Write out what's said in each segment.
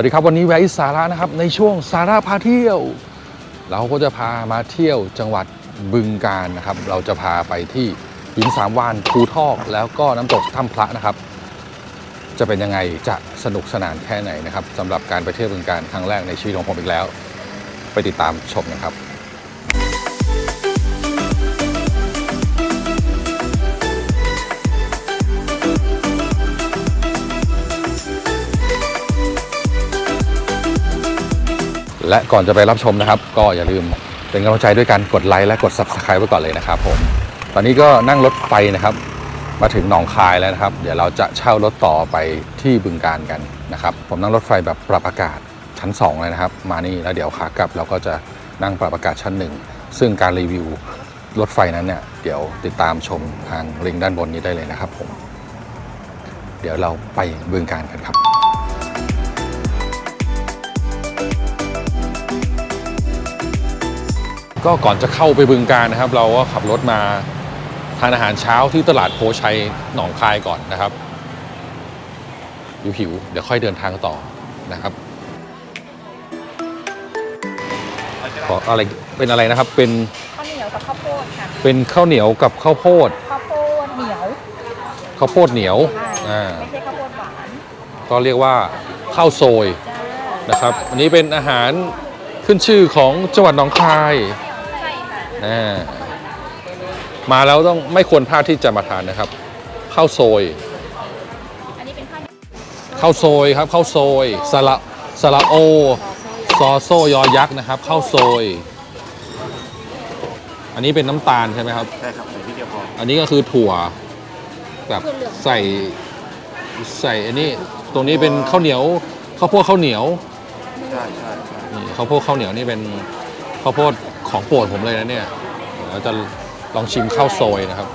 วัสดีครับวันนี้แวะอิสาระนะครับในช่วงสาระพาเที่ยว เราก็จะพามาเที่ยวจังหวัดบึงกาฬนะครับ เราจะพาไปที่หินสามวานภูทอกแล้วก็น้ำตกถ้าพระนะครับ จะเป็นยังไงจะสนุกสนานแค่ไหนนะครับสำหรับการไปเที่ยวบึงกาฬครั้งแรกในชีวิตของผมอีกแล้ว ไปติดตามชมนะครับ และก่อนจะไปรับชมนะครับ ก็อย่าลืมเป็นกำลังใจด้วยการกดไลค์และกด Subscribe ไว้ก่อนเลยนะครับผม ตอนนี้ก็นั่งรถไฟนะครับ มาถึงหนองคายแล้วนะครับ เดี๋ยวเราจะเช่ารถต่อไปที่บึงการกันนะครับ ผมนั่งรถไฟแบบปรับอากาศชั้น 2 เลยนะครับ มานี่แล้วเดี๋ยวขากลับเราก็จะนั่งปรับอากาศชั้นหนึ่งซึ่งการรีวิวรถไฟนั้นเนี่ยเดี๋ยวติดตามชมทางลิงก์ด้านบนนี้ได้เลยนะครับผม เดี๋ยวเราไปบึงการกันครับ ก็ก่อนจะเข้าไปบึงการนะครับ เราก็ขับรถมาทานอาหารเช้าที่ตลาดโพชัยหนองคายก่อนนะครับหิวหิวๆเดี๋ยวค่อยเดินทางต่อนะครับขออะไรเป็นอะไรนะครับเป็นข้าวเหนียวกับข้าวโพดค่ะเป็นข้าวเหนียวกับข้าวโพดข้าวโพดเหนียวข้าวโพดเหนียวใช่อ่าไม่ใช่ข้าวโพดหวานก็เรียกว่าข้าวโซยจ้านะครับ อันนี้เป็นอาหารขึ้นชื่อของจังหวัดหนองคายใช่ค่ะอ่า มาแล้วต้องไม่ควรพลาดที่จะมาทานนะครับข้าวโซยอันนี้เป็นข้าวเหนียวข้าวโซยครับข้าวโซยสระสระโอซอโซยอยักษ์นะครับข้าวโซย อันนี้เป็นน้ำตาลใช่ไหมครับใช่ครับใส่ที่เดียวพออันนี้ก็คือถั่วแบบใส่ใส่อันนี้ตรงนี้เป็นข้าวเหนียวข้าวโพดข้าวเหนียวใช่ใช่ใช่นี่ข้าวโพดข้าวเหนียวนี่เป็นข้าวโพด ของโปรดผมเลยนะเนี่ยเราจะลองชิมข้าวซอยนะครับ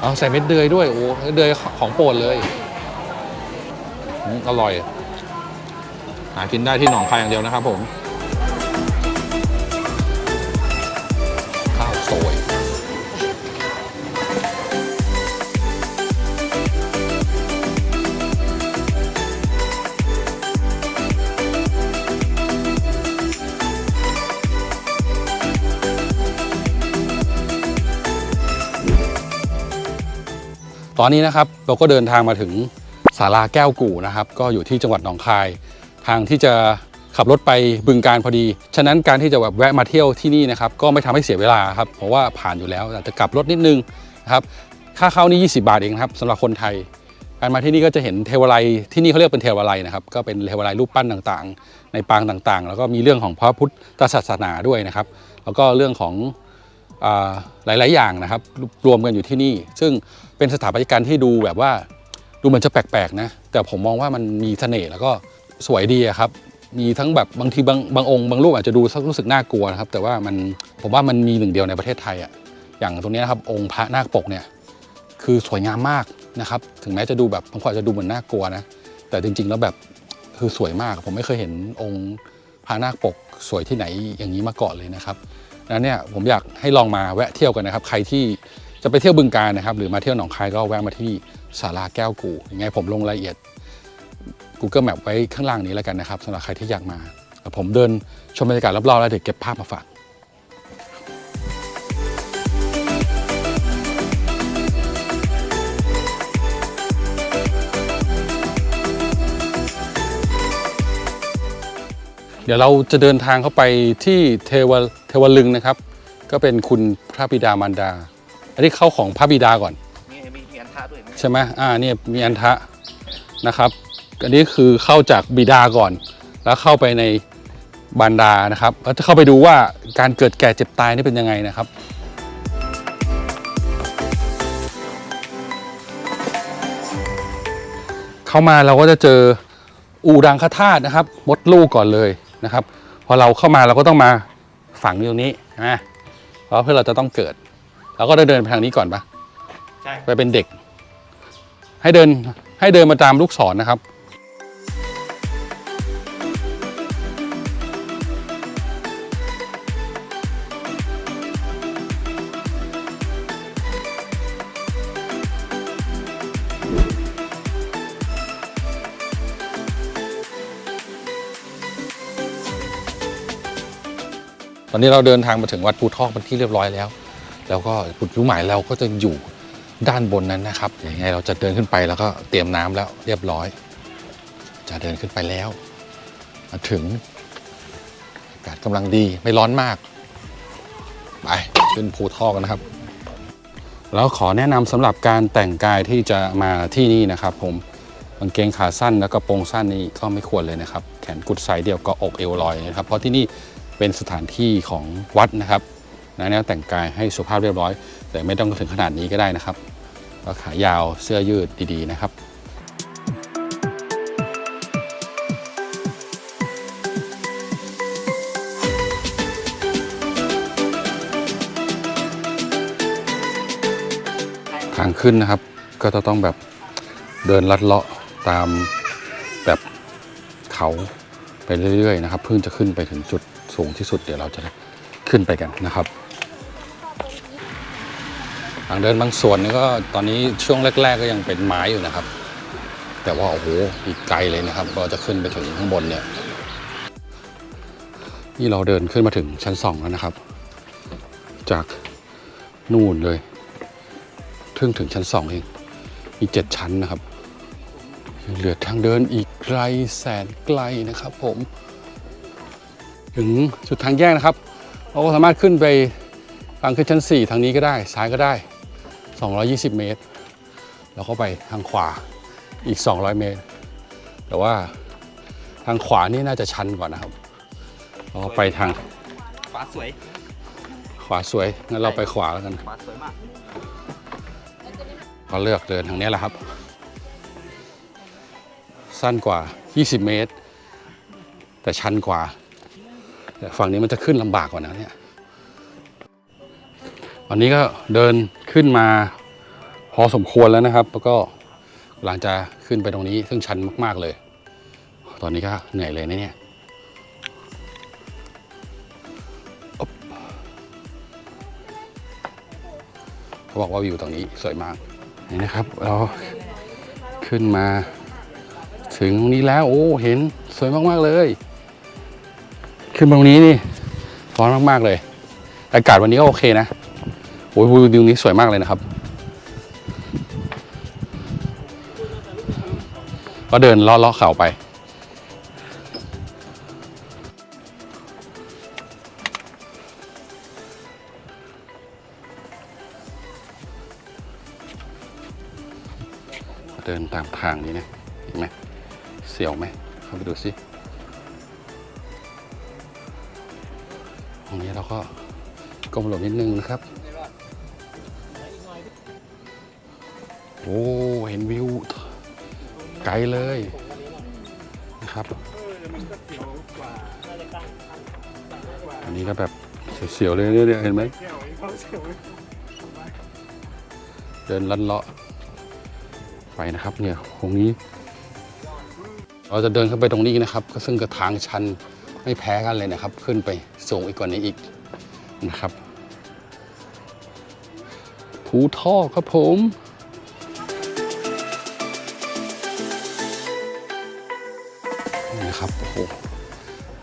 เอาใส่เม็ดเดือยด้วยโอ้เดเดือยของโปรดเลยอร่อย หากินได้ที่หนองคายอย่างเดียวนะครับผม ตอนนี้นะครับเราก็เดินทางมาถึงศาลาแก้วกู่นะครับ ก็อยู่ที่จังหวัดหนองคาย ทางที่จะขับรถไปบึงการพอดี ฉะนั้นการที่จะแบบแวะมาเที่ยวที่นี่นะครับก็ไม่ทำให้เสียเวลาครับ เพราะว่าผ่านอยู่แล้วแต่จะกลับรถนิดนึงนะครับ ค่าเข้านี่ 20 บาทเองครับสำหรับคนไทย การมาที่นี่ก็จะเห็นเทวาลัยที่นี่เขาเรียกเป็นเทวาลัยนะครับ ก็เป็นเทวาลัยรูปปั้นต่างๆ ในปางต่างๆ แล้วก็มีเรื่องของพระพุทธศาสนาด้วยนะครับ แล้วก็เรื่องของอ่าหลายๆอย่างนะครับ รวมกันอยู่ที่นี่ ซึ่ง เป็นสถาปัตยกรรมที่ดูแบบว่า ดูเหมือนจะแปลกๆนะ แต่ผมมองว่ามันมีเสน่ห์แล้วก็สวยดีอะครับ มีทั้งแบบบางทีบางบางองค์บางรูปอาจจะดูรู้สึกน่ากลัวนะครับ แต่ว่ามันผมว่ามันมีหนึ่งเดียวในประเทศไทยอะอย่างตรงนี้นะครับองค์พระนาคปกเนี่ยคือสวยงามมากนะครับ ถึงแม้จะดูแบบบางคนอาจจะดูเหมือนน่ากลัวนะ แต่จริง ๆ แล้วแบบคือสวยมาก ผมไม่เคยเห็นองค์พระนาคปกสวยที่ไหนอย่างนี้มาก่อนเลยนะครับนั้นเนี่ยผมอยากให้ลองมาแวะเที่ยวกันนะครับ ใครที่ จะไปเที่ยวบึงการนะครับ หรือมาเที่ยวหนองคายก็แวะมาที่ศาลาแก้วกูยังไงผมลงรายละเอียด Google Map ไว้ข้างล่างนี้แล้วกันนะครับสำหรับใครที่อยากมา ผมเดินชมบรรยากาศรอบๆแล้วเดี๋ยวเก็บภาพมาฝากเดี๋ยวเราจะเดินทางเข้าไปที่เทวเทวลึงนะครับ ก็เป็นคุณพระบิดามารดา อันนี้เข้าของพระบิดาก่อนมีมีมีอันท่าด้วยนะใช่ไหมอ่าเนี่ยมีอันทะนะครับอันนี้คือเข้าจากบิดาก่อน แล้วเข้าไปในบารดานะครับแล้วจะเข้าไปดูว่าการเกิดแก่เจ็บตายนี่เป็นยังไงนะครับเข้ามาเราก็จะเจออูรังคธาตุนะครับ มดลูกก่อนเลยนะครับ พอเราเข้ามาเราก็ต้องมาฝังอยู่ตรงนี้ใช่ไหมเพราะเพื่อเราจะต้องเกิด เราก็จะเดินไปทางนี้ก่อนปะใช่ไปเป็นเด็ก ให้เดินให้เดินมาตามลูกศรนนะครับ ตอนนี้เราเดินทางมาถึงวัดปูทอกเป็นที่เรียบร้อยแล้ว แล้วก็จุดมุ่งหมายเราก็จะอยู่ด้านบนนั้นนะครับยังไงเราจะเดินขึ้นไปแล้วก็เตรียมน้ำแล้วเรียบร้อย จะเดินขึ้นไปแล้ว มาถึงอากาศกำลังดีไม่ร้อนมาก ไปขึ้นภูทอกกันนะครับ แล้วขอแนะนำสำหรับการแต่งกายที่จะมาที่นี่นะครับ ผมกางเกงขาสั้นแล้วก็โปรงสั้นนี่ก็ไม่ควรเลยนะครับ แขนกุดไซส์เดียวก็อกเอวลอยนะครับ เพราะที่นี่เป็นสถานที่ของวัดนะครับ นะแนวแต่งกายให้สุภาพเรียบร้อย แต่ไม่ต้องถึงขนาดนี้ก็ได้นะครับ ก็ขายาวเสื้อยืดดีๆนะครับทางขึ้นนะครับก็จะต้องแบบเดินลัดเลาะตามแบบเขาไปเรื่อยๆนะครับเพิ่งจะขึ้นไปถึงจุดสูงที่สุดเดี๋ยวเราจะขึ้นไปกันนะครับ ทางเดินบางส่วนนี่ก็ตอนนี้ช่วงแรก ๆ ก็ยังเป็นไม้อยู่นะครับ แต่ว่าโอ้โหอีกไกลเลยนะครับ ก็จะขึ้นไปถึงข้างบนเนี่ยนี่เราเดินขึ้นมาถึงชั้นสองแล้วนะครับ จากนู่นเลยถึงถึงชั้นสองเองมีเจ็ดชั้นนะครับเหลือทางเดินอีกไกลแสนไกลนะครับ ผม ถึงจุดทางแยกนะครับเราก็สามารถขึ้นไปทางขึ้นชั้น 4 ทางนี้ก็ได้ ซ้ายก็ได้ 220 เมตร แล้วก็ไปทางขวาอีก 200 เมตร แต่ว่าทางขวานี่น่าจะชันกว่านะครับเราก็ไปทางฟ้าสวย ขวาสวย งั้นเราไปขวาแล้วกันฟ้าสวยมากก็เลือกเดินทางนี้แหละครับ สั้นกว่า 20 เมตร แต่ชันกว่า แต่ฝั่งนี้มันจะขึ้นลำบากกว่านะเนี่ย วันนี้ก็เดินขึ้นมาพอสมควรแล้วนะครับ แล้วก็หลังจะขึ้นไปตรงนี้ซึ่งชันมาก ๆเลย ตอนนี้ก็เหนื่อยเลยนะเนี่ยเขาบอกว่าวิวตรงนี้สวยมากนี่นะครับ เราขึ้นมา ถึงตรงนี้แล้วโอ้เห็นสวยมาก ๆ เลย ขึ้นตรงนี้นี่ร้อนมาก ๆ เลย อากาศวันนี้ก็โอเคนะ อ้ยวิวนี้สวยมากเลยนะครับ ก็เดินเลาะๆเขาไปเดินตามทางนี้นะเห็นไหมเสียวไหมเข้าไปดูสิตรงนี้เราก็ก้มหลบนิดนึงนะครับ โอ้ เห็นวิว ไกลเลยนะครับ อันนี้ก็แบบเสียวๆเลยเนี่ยเห็นไหม เดินลัดเลาะไปนะครับเนี่ยตรงนี้ เราจะเดินขึ้นไปตรงนี้นะครับ ก็ซึ่งกระทางชันไม่แพ้กันเลยนะครับ ขึ้นไปสูงอีกกว่านี้อีกนะครับภูท่อกครับผม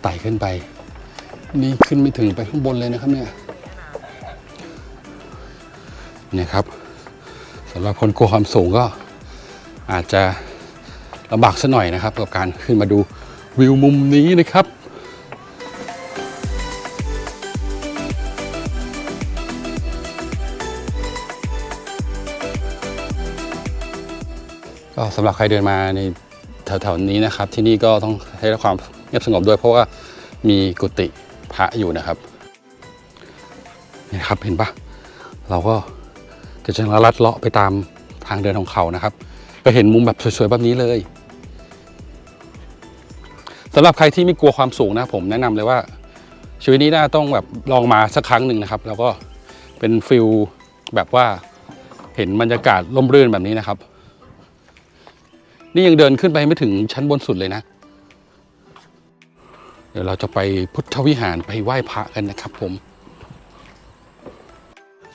ไต่ขึ้นไป นี่ขึ้นไม่ถึงไปข้างบนเลยนะครับเนี่ยเนี่ยครับสำหรับคนกลัวความสูงก็อาจจะลำบากสักหน่อยนะครับกับการขึ้นมาดูวิวมุมนี้นะครับก็สำหรับใครเดินมาใน แถวๆนี้นะครับ ที่นี่ก็ต้องให้ความเงียบสงบด้วย เพราะว่ามีกุฏิพระอยู่นะครับนี่ครับเห็นปะเราก็จะจะลัดเลาะไปตามทางเดินของเขานะครับ ก็เห็นมุมแบบสวยๆแบบนี้เลยสำหรับใครที่ไม่กลัวความสูงนะผมแนะนำเลยว่า ชีวิตนี้น่าต้องแบบลองมาสักครั้งหนึ่งนะครับ แล้วก็เป็นฟิลแบบว่าเห็นบรรยากาศร่มรื่นแบบนี้นะครับ นี่ยังเดินขึ้นไปไม่ถึงชั้นบนสุดเลยนะ เดี๋ยวเราจะไปพุทธวิหารไปไหว้พระกันนะครับผม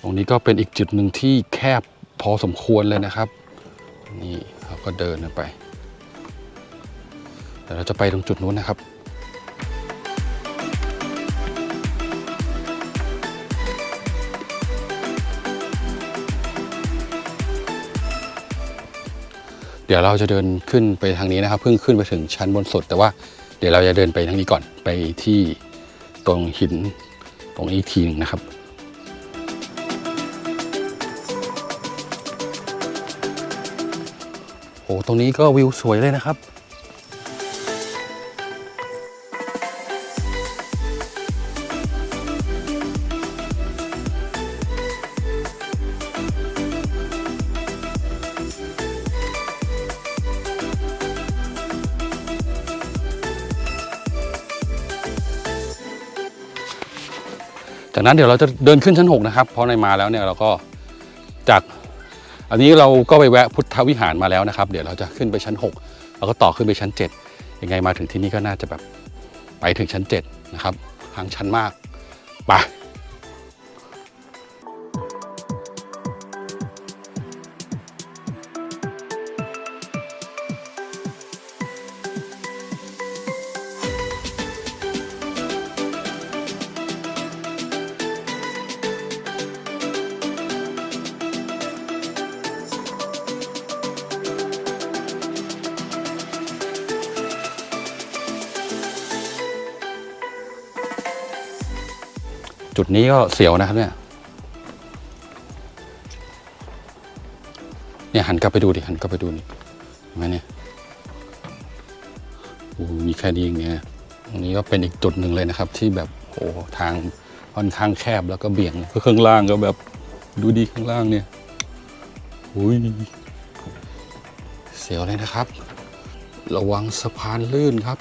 ตรงนี้ก็เป็นอีกจุดหนึ่งที่แคบพอสมควรเลยนะครับ นี่เราก็เดินไปเดี๋ยวเราจะไปตรงจุดนู้นนะครับ เดี๋ยวเราจะเดินขึ้นไปทางนี้นะครับ เพิ่งขึ้นไปถึงชั้นบนสุด แต่ว่าเดี๋ยวเราจะเดินไปทางนี้ก่อนไปที่ตรงหินตรงนี้อีกทีหนึงนะครับโอ้ตรงนี้ก็วิวสวยเลยนะครับ จากนั้นเดี๋ยวเราจะเดินขึ้นชั้น 6 นะครับ เพราะในมาแล้วเนี่ยเราก็จากอันนี้เราก็ไปแวะพุทธวิหารมาแล้วนะครับ เดี๋ยวเราจะขึ้นไปชั้น 6 แล้วก็ต่อขึ้นไปชั้น 7 ยังไงมาถึงที่นี่ก็น่าจะแบบไปถึงชั้น 7 นะครับทางชั้นมากไป นี้ก็เสียวนะครับเนี่ยเนี่ยหันกลับไปดูดิหันกลับไปดูนี่เห็นไหมเนี่ยโอ้มีแค่นี้เองเนี่ยตรงนี้ก็เป็นอีกจุดหนึ่งเลยนะครับ ที่แบบโอ้ทางค่อนข้างแคบแล้วก็เบี่ยงข้างล่างก็แบบดูดีข้างล่างเนี่ยอุ้ยเสียวเลยนะครับ ระวังสะพานลื่นครับ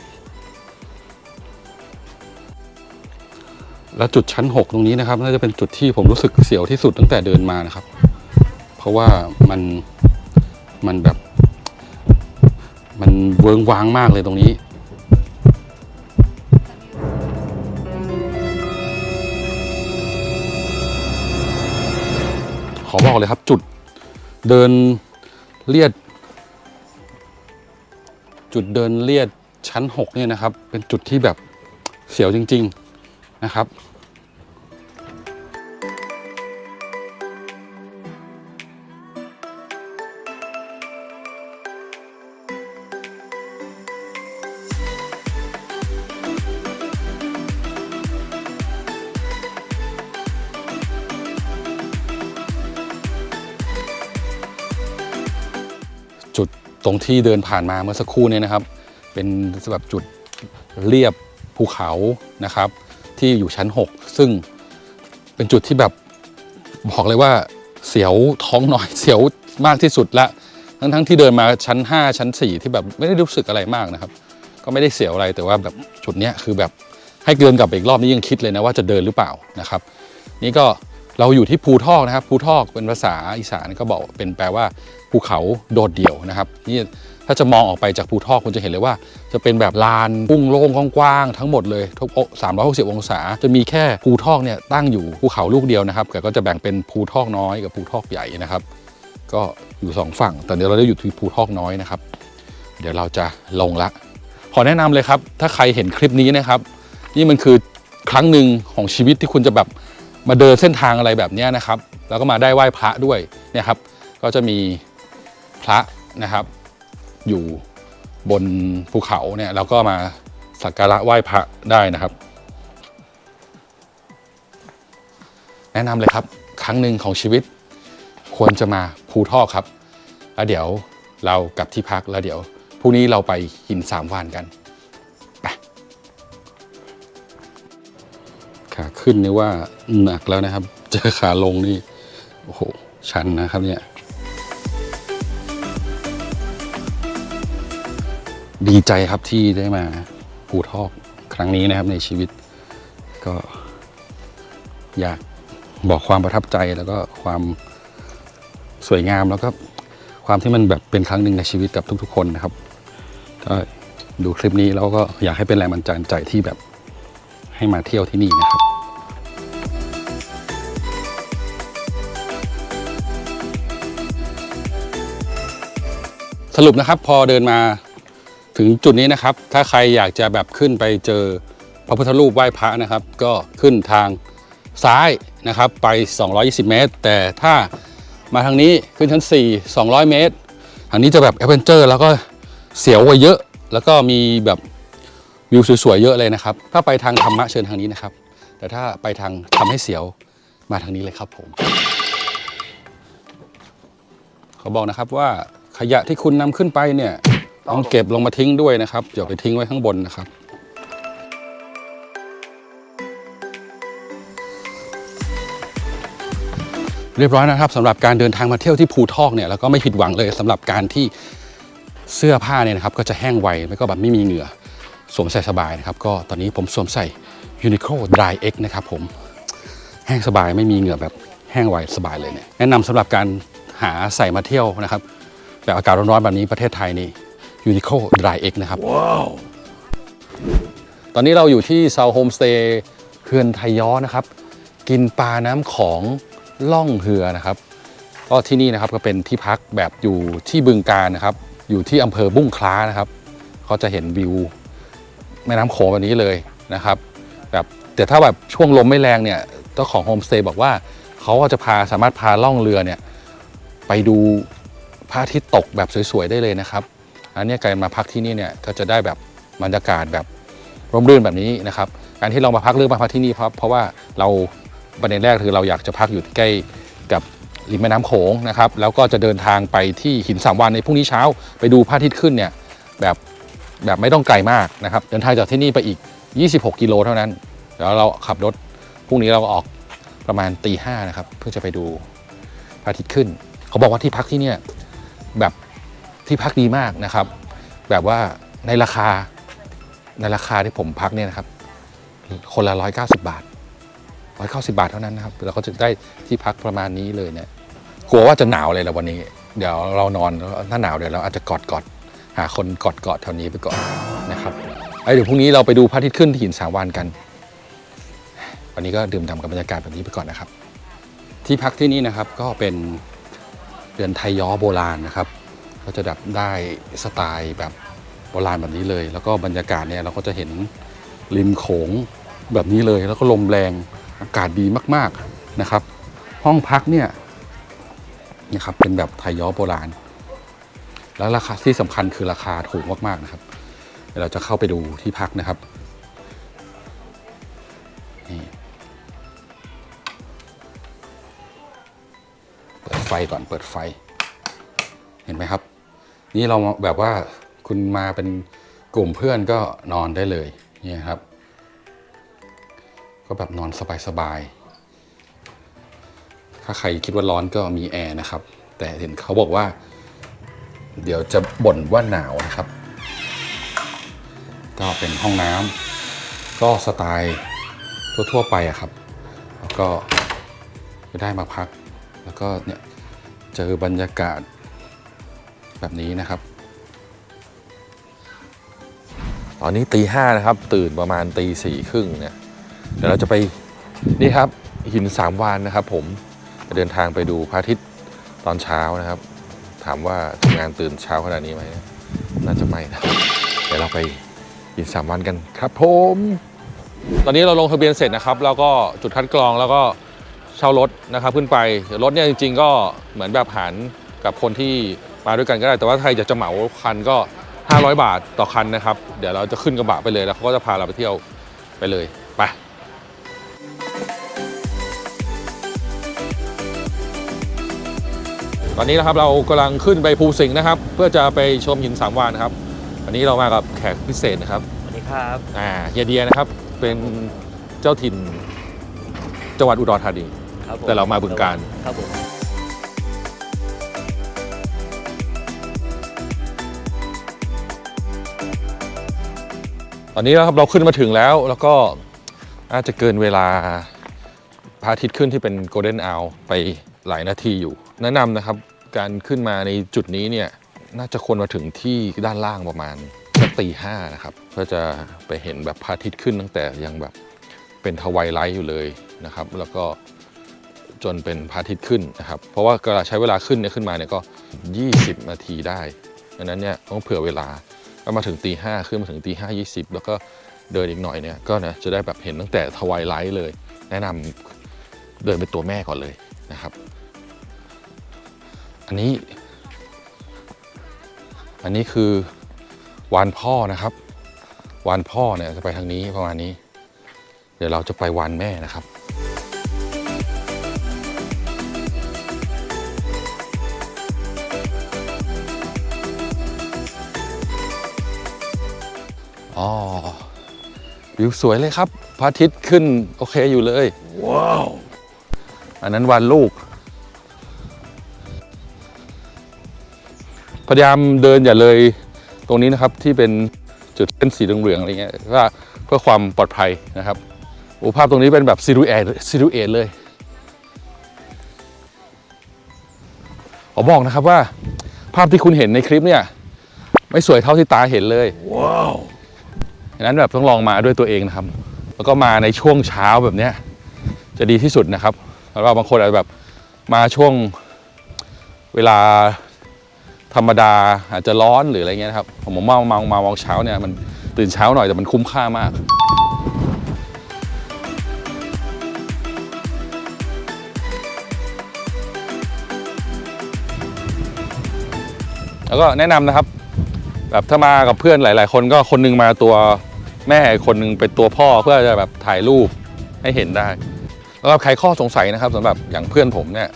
แล้วจุดชั้น 6 ตรงนี้นะครับ น่าจะเป็นจุดที่ผมรู้สึกเสียวที่สุดตั้งแต่เดินมานะครับ เพราะว่ามันมันแบบ มันเวิงว้างมากเลยตรงนี้ขอบอกเลยครับจุดเดินเลียด จุดเดินเลียดชั้น 6 เนี่ยนะครับ เป็นจุดที่แบบเสียวจริง ๆนะครับ ตรงที่เดินผ่านมาเมื่อสักครู่เนี่ยนะครับ เป็นแบบจุดเรียบภูเขานะครับ ที่อยู่ชั้น 6 ซึ่งเป็นจุดที่แบบบอกเลยว่าเสียวท้องน้อยเสียวมากที่สุดละทั้งทั้งๆที่เดินมาชั้น 5 ชั้น 4 ที่แบบไม่ได้รู้สึกอะไรมากนะครับ ก็ไม่ได้เสียวอะไรแต่ว่าแบบจุดเนี้ยคือแบบให้เดินกลับไปอีกรอบนี้ยังคิดเลยนะว่าจะเดินหรือเปล่านะครับ นี่ก็ เราอยู่ที่ภูทอกนะครับภูทอกเป็นภาษาอีสานก็บอกเป็นแปลว่าภูเขาโดดเดี่ยวนะครับนี่ถ้าจะมองออกไปจากภูทอกคุณจะเห็นเลยว่า จะเป็นแบบลานพุ่งโล่งกว้างๆทั้งหมดเลยทุก360 องศา จะมีแค่ภูทอกเนี่ยตั้งอยู่ภูเขาลูกเดียวนะครับแต่ก็จะแบ่งเป็นภูทอกน้อยกับภูทอกใหญ่นะครับ ก็อยู่สองฝั่ง แต่เดี๋ยวเราได้อยู่ที่ภูทอกน้อยนะครับ เดี๋ยวเราจะลงละขอแนะนำเลยครับ ถ้าใครเห็นคลิปนี้นะครับ นี่มันคือครั้งหนึ่งของชีวิตที่คุณจะแบบ มาเดินเส้นทางอะไรแบบนี้นะครับ แล้วก็มาได้ไหว้พระด้วยเนี่ยครับ ก็จะมีพระนะครับ อยู่บนภูเขาเนี่ยเราก็มาสักการะไหว้พระได้นะครับ แนะนำเลยครับ ครั้งหนึ่งของชีวิต ควรจะมาภูทอกครับ แล้วเดี๋ยวเรากลับที่พักแล้วเดี๋ยวพรุ่งนี้เราไปหินสามวานกัน ขาขึ้นนี่ว่าหนักแล้วนะครับ เจอขาลงนี่โอ้โหชันนะครับเนี่ยดีใจครับที่ได้มาภูทอกครั้งนี้นะครับในชีวิต ก็อยากบอกความประทับใจแล้วก็ความสวยงามแล้วก็ความที่มันแบบเป็นครั้งหนึ่งในชีวิตกับทุก ๆ คนนะครับก็ดูคลิปนี้แล้วก็อยากให้เป็นแรงบันดาลใจที่แบบให้มาเที่ยวที่นี่นะครับ สรุปนะครับพอเดินมาถึงจุดนี้นะครับ ถ้าใครอยากจะแบบขึ้นไปเจอพระพุทธรูปไหว้พระนะครับ ก็ขึ้นทางซ้ายนะครับไป 220 เมตร แต่ถ้ามาทางนี้ขึ้นชั้น 4 200 เมตรอันนี้จะแบบแอดเวนเจอร์แล้วก็เสียวกว่าเยอะ แล้วก็มีแบบวิวสวยๆเยอะเลยนะครับ ถ้าไปทางธรรมะเชิญทางนี้นะครับ แต่ถ้าไปทางทำให้เสียวมาทางนี้เลยครับผม เขาบอกนะครับว่า ขยะที่คุณนำขึ้นไปเนี่ยต้องเก็บลงมาทิ้งด้วยนะครับอย่าไปทิ้งไว้ข้างบนนะครับ เรียบร้อยนะครับสำหรับการเดินทางมาเที่ยวที่ภูทอกเนี่ยแล้วก็ไม่ผิดหวังเลยสำหรับการที่เสื้อผ้าเนี่ยนะครับก็จะแห้งไวแล้วก็แบบไม่มีเหงื่อสวมใส่สบายนะครับ ก็ตอนนี้ผมสวมใส่ Uniqlo Dry X นะครับผมแห้งสบายไม่มีเหงื่อแบบแห้งไวสบายเลยเนี่ยแนะนำสำหรับการหาใส่มาเที่ยวนะครับ แบบอากาศร้อนๆแบบนี้ประเทศไทยนี่ Uniqlo Dry X นะครับตอนนี้เราอยู่ที่เซาโฮมสเตย์เฮือนไทยย้อนะครับ กินปลาน้ำของล่องเหือนะครับก็ที่นี่นะครับก็เป็นที่พักแบบอยู่ที่บึงการนะครับ อยู่ที่อำเภอบุ้งคล้านะครับเขาจะเห็นวิวแม่น้ำโขงแบบนี้เลยนะครับแบบแต่ถ้าแบบช่วงลมไม่แรงเนี่ยเจ้าของโฮมสเตย์บอกว่าเขาก็จะพาสามารถพาล่องเรือเนี่ยไปดู พระอาทิตย์ตกแบบสวยๆได้เลยนะครับ อันนี้การมาพักที่นี่เนี่ยก็จะได้แบบบรรยากาศแบบร่มรื่นแบบนี้นะครับ การที่เรามาพักเลือกมาพักที่นี่เพราะเพราะว่าเราประเด็นแรกคือเราอยากจะพักอยู่ใกล้กับริมแม่น้ำโขงนะครับแล้วก็จะเดินทางไปที่หินสามวันในพรุ่งนี้เช้า ไปดูพระอาทิตย์ขึ้นเนี่ยแบบแบบไม่ต้องไกลมากนะครับ เดินทางจากที่นี่ไปอีก 26 กิโลเท่านั้น แล้วเราขับรถพรุ่งนี้เราก็ออกประมาณตีห้านะครับ เพื่อจะไปดูพระอาทิตย์ขึ้น เขาบอกว่าที่พักที่เนี่ย แบบที่พักดีมากนะครับ แบบว่าในราคาในราคาที่ผมพักเนี่ยนะครับ คนละ 190 บาท 190 บาทเท่านั้นนะครับ เราก็จะได้ที่พักประมาณนี้เลยเนี่ยกลัวว่าจะหนาวเลยละวันนี้ เดี๋ยวเรานอนถ้าหนาวเดี๋ยวเราอาจจะกอดกอดหาคนกอดกอดแถวนี้ไปก่อนนะครับไอ้เดี๋ยวพรุ่งนี้เราไปดูพระอาทิตย์ขึ้นที่หินสามวันกัน วันนี้ก็ดื่มด่ำกับบรรยากาศแบบนี้ไปก่อนนะครับ ที่พักที่นี่นะครับก็เป็น เรือนไทยย้อโบราณนะครับ ก็จะดับได้สไตล์แบบโบราณแบบนี้เลย แล้วก็บรรยากาศเนี่ยเราก็จะเห็นริมโขงแบบนี้เลย แล้วก็ลมแรงอากาศดีมากๆนะครับ ห้องพักเนี่ยนะครับเป็นแบบไทยย้อโบราณ แล้วราคาที่สำคัญคือราคาถูกมากๆนะครับเดี๋ยวเราจะเข้าไปดูที่พักนะครับ ไฟก่อนเปิดไฟ เห็นไหมครับ นี่เราแบบว่าคุณมาเป็นกลุ่มเพื่อนก็นอนได้เลยเนี่ยครับ ก็แบบนอนสบายๆถ้าใครคิดว่าร้อนก็มีแอร์นะครับ แต่เห็นเขาบอกว่า เดี๋ยวจะบ่นว่าหนาวนะครับ ก็เป็นห้องน้ำก็สไตล์ทั่วๆไปอะครับ แล้วก็ได้มาพัก แล้วก็เนี่ย เจอบรรยากาศแบบนี้นะครับ ตอนนี้ตีห้านะครับ ตื่นประมาณตีสี่ครึ่งเนี่ยเดี๋ยวเราจะไปนี่ครับหินสามวานนะครับ ผมจะเดินทางไปดูพระอาทิตย์ตอนเช้านะครับ ถามว่าทำงานตื่นเช้าขนาดนี้ไหมน่าจะไม่นะเดี๋ยวเราไปหินสามวานกันครับผม ตอนนี้เราลงทะเบียนเสร็จนะครับ แล้วก็จุดคัดกรองแล้วก็ เช่ารถนะครับขึ้นไปรถเนี่ยจริง ๆ ก็เหมือนแบบหารกับคนที่มาด้วยกันก็ได้ แต่ว่าใครอยากจะเหมาคันก็ 500 บาทต่อคันนะครับ เดี๋ยวเราจะขึ้นกระบะไปเลยแล้วเขาก็จะพาเราไปเที่ยวไปเลยไปตอนนี้นะครับเรากำลังขึ้นไปภูสิงห์นะครับ เพื่อจะไปชมหินสามวานนะครับวันนี้เรามากับแขกพิเศษนะครับสวัสดีครับอ่าเฮียเดียนะครับเป็นเจ้าถิ่นจังหวัดอุดรธานี ครับผมแต่เรามาบึงกาฬครับผม ตอนนี้นะครับเราขึ้นมาถึงแล้วแล้วก็อาจจะเกินเวลาพระอาทิตย์ขึ้นที่เป็นโกลเด้นอ r ไปหลายนาทีอยู่ แนะนำนะครับการขึ้นมาในจุดนี้เนี่ยน่าจะควรมาถึงที่ด้านล่างประมาณสักตีห้านะครับเพื่อจะไปเห็นแบบพระอาทิตย์ขึ้นตั้งแต่ยังแบบเป็นทวายไลท์อยู่เลยนะครับ แล้วก็ จนเป็นพระอาทิตย์ขึ้นนะครับ เพราะว่าเวลาใช้เวลาขึ้นเนี่ยขึ้นมาเนี่ยก็ 20 นาทีได้ดังนั้นเนี่ยต้องเผื่อเวลาก็มาถึงตีห้าขึ้นมาถึงตีห้ายี่สิบแล้วก็เดินอีกหน่อยเนี่ยก็นะจะได้แบบเห็นตั้งแต่ทวายไลท์เลย แนะนำเดินเป็นตัวแม่ก่อนเลยนะครับ อันนี้ อันนี้คือวานพ่อนะครับ วานพ่อเนี่ยจะไปทางนี้ประมาณนี้ เดี๋ยวเราจะไปวานแม่นะครับ วิวสวยเลยครับพระอาทิตย์ขึ้นโอเคอยู่เลย ว้าว อันนั้นวันลูก พยายามเดินอย่าเลยตรงนี้นะครับที่เป็นจุดเส้นสีเหลืองๆอะไรเงี้ยว่าเพื่อความปลอดภัยนะครับโอ้ภาพตรงนี้เป็นแบบซิลูเอตซิลูเอตเลยขอบอกนะครับว่า ภาพที่คุณเห็นในคลิปเนี่ย ไม่สวยเท่าที่ตาเห็นเลย ว้าว ดังนั้นแบบต้องลองมาด้วยตัวเองนะครับ แล้วก็มาในช่วงเช้าแบบเนี้ยจะดีที่สุดนะครับแล้วบางคนอาจจะแบบมาช่วงเวลาธรรมดาอาจจะร้อนหรืออะไรเงี้ยนะครับ ผมมองมองมามองเช้าเนี่ยมันตื่นเช้าหน่อยแต่มันคุ้มค่ามากแล้วก็แนะนำนะครับ แบบถ้ามากับเพื่อนหลาย ๆ คนก็คนหนึงมาตัว แม่คนหนึงเป็นตัวพ่อเพื่อจะแบบถ่ายรูปให้เห็นได้ แล้วก็ใครข้อสงสัยนะครับสำหรับอย่างเพื่อนผมเนี่ย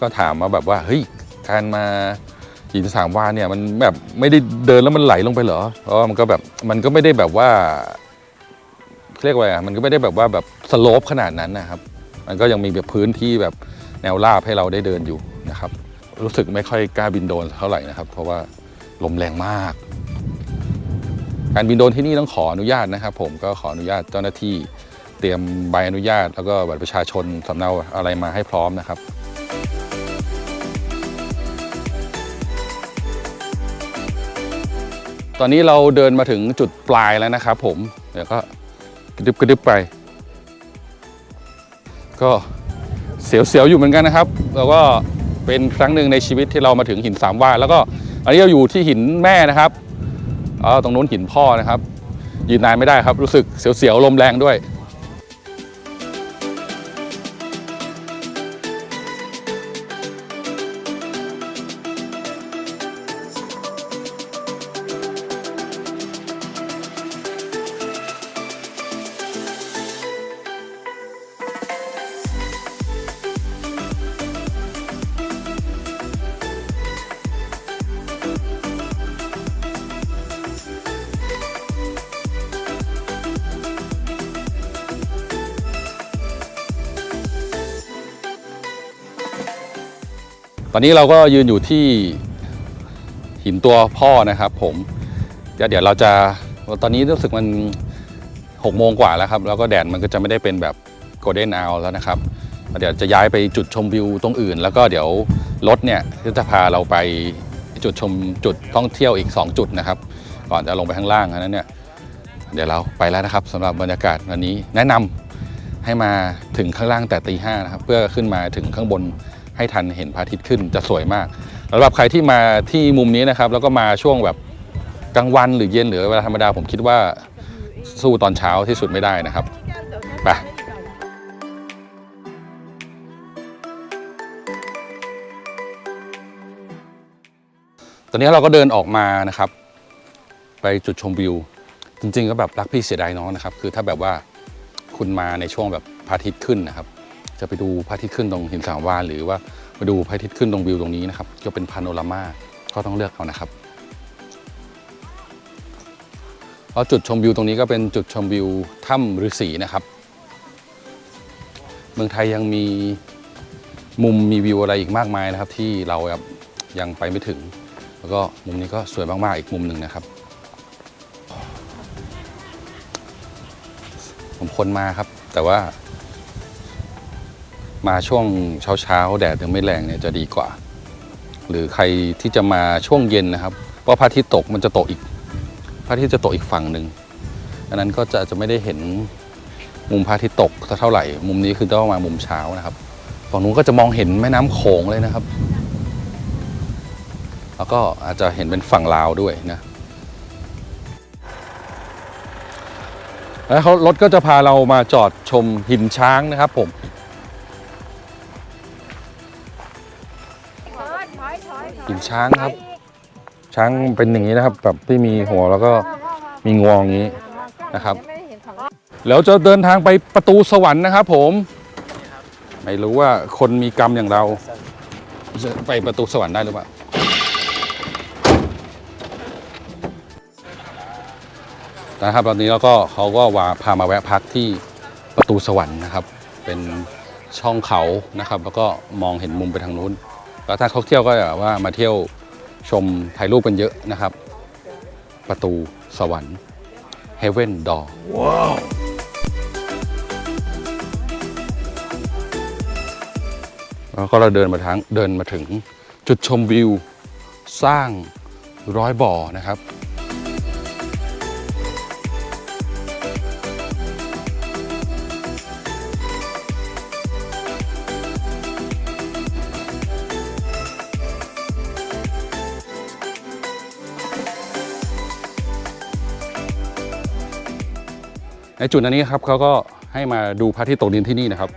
ก็ถามมาแบบว่าเฮ้ยการมาหินสามวานเนี่ยมันแบบไม่ได้เดินแล้วมันไหลลงไปเหรอเพราะมันก็แบบมันก็ไม่ได้แบบว่าเรียกว่ามันก็ไม่ได้แบบว่าแบบสโลปขนาดนั้นนะครับ มันก็ยังมีแบบพื้นที่แบบแนวราบให้เราได้เดินอยู่นะครับ รู้สึกไม่ค่อยกล้าบินโดรนเท่าไหร่นะครับ เพราะว่าลมแรงมาก การบินโดรนที่นี่ต้องขออนุญาตนะครับ ผมก็ขออนุญาตเจ้าหน้าที่เตรียมใบอนุญาต แล้วก็บัตรประชาชนสำเนาอะไรมาให้พร้อมนะครับตอนนี้เราเดินมาถึงจุดปลายแล้วนะครับผม เดี๋ยวก็กระดึบกระดึบไป ก็เสียวๆอยู่เหมือนกันนะครับแล้วก็เป็นครั้งหนึ่งในชีวิตที่เรามาถึงหินสามว่าแล้วก็อันนี้เราอยู่ที่หินแม่นะครับ อ๋อตรงนู้นหินพ่อนะครับยืนนานไม่ได้ครับรู้สึกเสียวๆลมแรงด้วย อนนี้เราก็ยืนอยู่ที่หินตัวพ่อนะครับ ผมเดี๋ยวเดี๋ยวเราจะตอนนี้รู้สึกมันหกโมงกว่าแล้วครับ แล้วก็แดดมันก็จะไม่ได้เป็นแบบโกลเด้น o วแล้วนะครับเดี๋ยวจะย้ายไปจุดชมวิวตรงอื่น แล้วก็เดี๋ยวรถเนี่ยจะพาเราไปจุดชมจุดท่องเที่ยวอีก 2 จุดนะครับ ก่อนจะลงไปข้างล่างนนั้นเนี่ยเดี๋ยวเราไปแล้วนะครับสำหรับบรรยากาศวันนี้แนะนำให้มาถึงข้างล่างแต่ตีห้านะครับ เพื่อขึ้นมาถึงข้างบน ให้ทันเห็นพระอาทิตย์ขึ้นจะสวยมากสำหรับใครที่มาที่มุมนี้นะครับ แล้วก็มาช่วงแบบกลางวันหรือเย็นหรือเวลาธรรมดาผมคิดว่าสู้ตอนเช้าที่สุดไม่ได้นะครับไปตอนนี้เราก็เดินออกมานะครับ ไปจุดชมวิว จริง ๆ ก็แบบรักพี่เสียดายน้องนะครับ คือถ้าแบบว่าคุณมาในช่วงแบบพระอาทิตย์ขึ้นนะครับ จะไปดูพระอาทิตย์ขึ้นตรงหินสามวานหรือว่ามาดูพระอาทิตย์ขึ้นตรงวิวตรงนี้นะครับก็เป็นพาโนรามาก็ต้องเลือกเอานะครับเพราะจุดชมวิวตรงนี้ก็เป็นจุดชมวิวถ้ำฤาษีนะครับ เมืองไทยยังมีมุมมีวิวอะไรอีกมากมายนะครับ ที่เราแบบยังไปไม่ถึง แล้วก็มุมนี้ก็สวยมากๆอีกมุมหนึ่งนะครับ ผมคนมาครับ แต่ว่า มาช่วงเช้าเช้าๆแดดยังไม่แรงเนี่ยจะดีกว่า หรือใครที่จะมาช่วงเย็นนะครับเพราะพระอาทิตย์ตกมันจะตกอีกพระอาทิตย์จะตกอีกฝั่งหนึ่งอันนั้นก็จะจะไม่ได้เห็นมุมพระอาทิตย์ตกเท่าไหร่ มุมนี้คือต้องมามุมเช้านะครับฝั่งนู้นก็จะมองเห็นแม่น้ำโขงเลยนะครับ แล้วก็อาจจะเห็นเป็นฝั่งลาวด้วยนะแล้วเขารถก็จะพาเรามาจอดชมหินช้างนะครับผม หินช้างครับ ช้างเป็นอย่างนี้นะครับแบบที่มีหัวแล้วก็มีงวงอย่างนี้นะครับ แล้วจะเดินทางไปประตูสวรรค์นะครับผม ไม่รู้ว่าคนมีกรรมอย่างเรา จะไปประตูสวรรค์ได้หรือเปล่านะครับตอนนี้เราก็เขาก็ว่าพามาแวะพักที่ประตูสวรรค์นะครับ เป็นช่องเขานะครับ แล้วก็มองเห็นมุมไปทางนู้น แล้วถ้าเขาเที่ยวก็แบบว่ามาเที่ยวชมถ่ายรูปกันเยอะนะครับ ประตูสวรรค์ Heaven Door แล้วก็เราเดินมาทางเดินมาถึงจุดชมวิว สร้างร้อยบ่อนะครับ จุดอันนี้ครับเขาก็ให้มาดูพระอาทิตย์ตกดินที่นี่นะครับ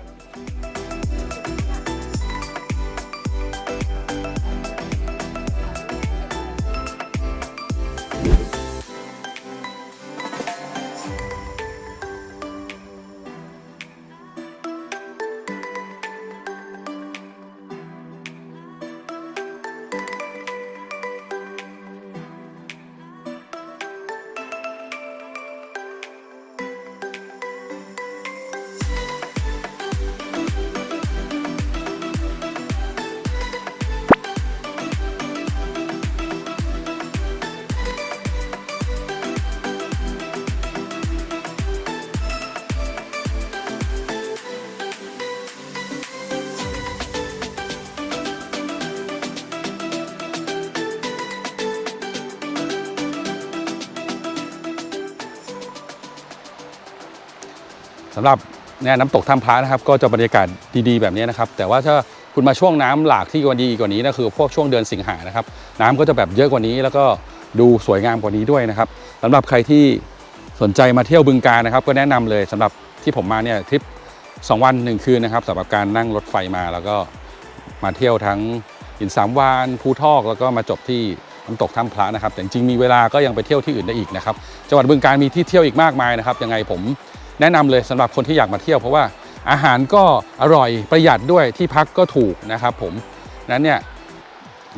สำหรับเนี่ยน้ำตกถ้ำพระนะครับก็จะบรรยากาศดีๆแบบนี้นะครับ แต่ว่าถ้าคุณมาช่วงน้ำหลากที่กว่าดีกว่านี้นะคือพวกช่วงเดือนสิงหานะครับ น้ำก็จะแบบเยอะกว่านี้ แล้วก็ดูสวยงามกว่านี้ด้วยนะครับสำหรับใครที่สนใจมาเที่ยวบึงการนะครับ ก็แนะนำเลยสำหรับที่ผมมาเนี่ยทริป 2 วัน 1 คืนนะครับสำหรับการนั่งรถไฟมาแล้วก็มาเที่ยวทั้งหินสามวานภูทอกแล้วก็มาจบที่น้ำตกถ้ำพระนะครับ แต่จริงๆมีเวลาก็ยังไปเที่ยวที่อื่นได้อีกนะครับจังหวัดบึงการมีที่เที่ยวอีกมากมายนะครับยังไงผม แนะนำเลยสำหรับคนที่อยากมาเที่ยวเพราะว่าอาหารก็อร่อยประหยัดด้วยที่พักก็ถูกนะครับผมนั้นเนี่ย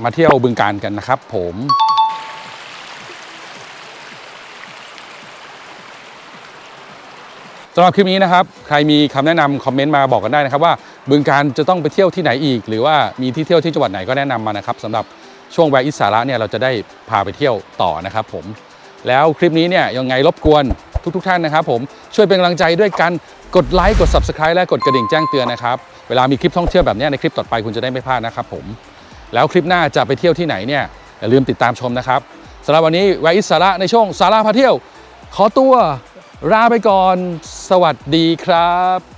มาเที่ยวบึงการกันนะครับผมสำหรับคลิปนี้นะครับ ใครมีคำแนะนำคอมเมนต์มาบอกกันได้นะครับว่าบึงการจะต้องไปเที่ยวที่ไหนอีก หรือว่ามีที่เที่ยวที่จังหวัดไหนก็แนะนำมานะครับสำหรับช่วงแวะอิสาระเนี่ยเราจะได้พาไปเที่ยวต่อนะครับผมแล้วคลิปนี้เนี่ยยังไงรบกวน ทุกๆทท่านนะครับผมช่วยเป็นกำลังใจด้วยการกดไลค์กด Subscribe และกดกระดิ่งแจ้งเตือนนะครับ เวลามีคลิปท่องเที่ยวแบบนี้ในคลิปต่อไปคุณจะได้ไม่พลาดนะครับผม แล้วคลิปหน้าจะไปเที่ยวที่ไหนเนี่ยอย่าลืมติดตามชมนะครับสำหรับวันนี้แวอิสาระในช่วงสาราพาเที่ยว ขอตัวลาไปก่อน สวัสดีครับ